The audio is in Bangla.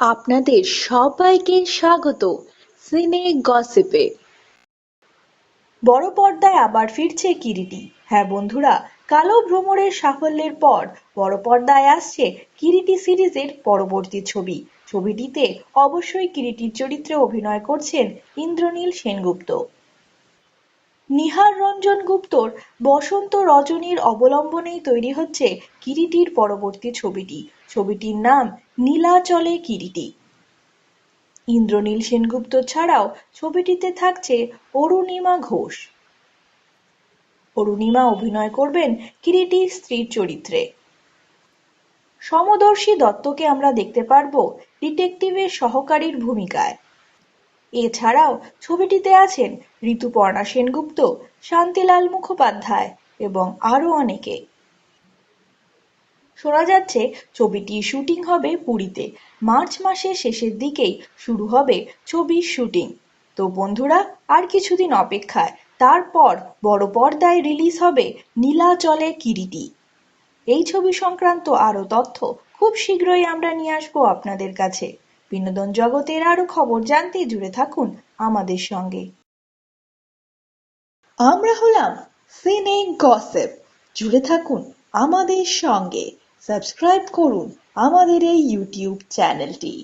আপনাদের সবাইকে স্বাগত সিনে গসিপে। বড় পর্দায় আবার ফিরছে কিরিটি হ্যাঁ বন্ধুরা, কালো ভ্রমণের সাফল্যের পর বড় পর্দায় আসছে কিরিটি সিরিজের পরবর্তী ছবি। ছবিটিতে অবশ্যই কিরিটির চরিত্রে অভিনয় করছেন ইন্দ্রনীল সেনগুপ্ত। নিহার রঞ্জন গুপ্তর বসন্ত রজনীর অবলম্বনেই তৈরি হচ্ছে কিরিটির পরবর্তী ছবিটি। ছবিটির নাম নীলাচলে কিরিটি। ইন্দ্রনীল সেনগুপ্ত ছাড়াও ছবিটিতে থাকছে অরুণিমা ঘোষ। অরুণিমা অভিনয় করবেন কিরিটির স্ত্রীর চরিত্রে। সমদর্শী দত্তকে আমরা দেখতে পারব ডিটেকটিভের সহকারীর ভূমিকায়। এছাড়াও ছবিটিতে আছেন ঋতুপর্ণা সেনগুপ্ত, শান্তিলাল মুখোপাধ্যায় এবং আরও অনেকে। শোনা যাচ্ছে ছবিটির শুটিং হবে পুরীতে। মার্চ মাসের শেষের দিকেই শুরু হবে ছবির শুটিং। তো বন্ধুরা, আর কিছুদিন অপেক্ষায়। তারপর বড় পর্দায় রিলিজ হবে নীলাচলে কিরিটি এই ছবি সংক্রান্ত আরও তথ্য খুব শীঘ্রই আমরা নিয়ে আসব আপনাদের কাছে। বিনোদন জগতের আরও খবর জানতে জুড়ে থাকুন আমাদের সঙ্গে। আমরা হলাম সিনে গসেপ জুড়ে থাকুন আমাদের সঙ্গে। সাবস্ক্রাইব করুন আমাদের এই ইউটিউব চ্যানেলটি